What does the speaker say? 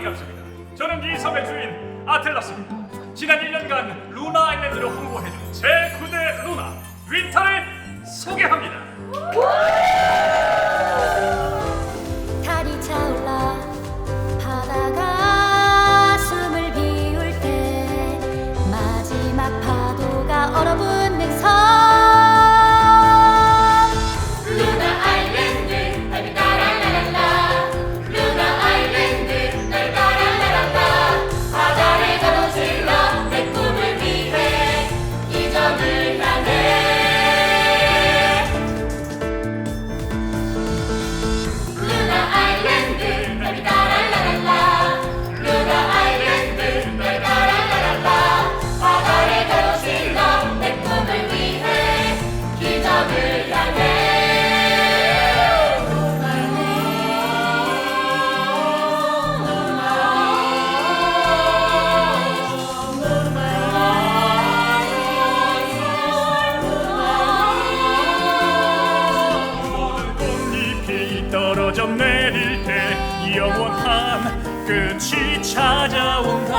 반갑습니다. 저는 이 섬의 주인 아텔라스입니다. 지난 1년간 루나 아일랜드를 홍보해준 제9대 루나 윈터를 소개합니다. 얼어붙는 섬 거점 내릴 때 영원한 끝이 찾아온다.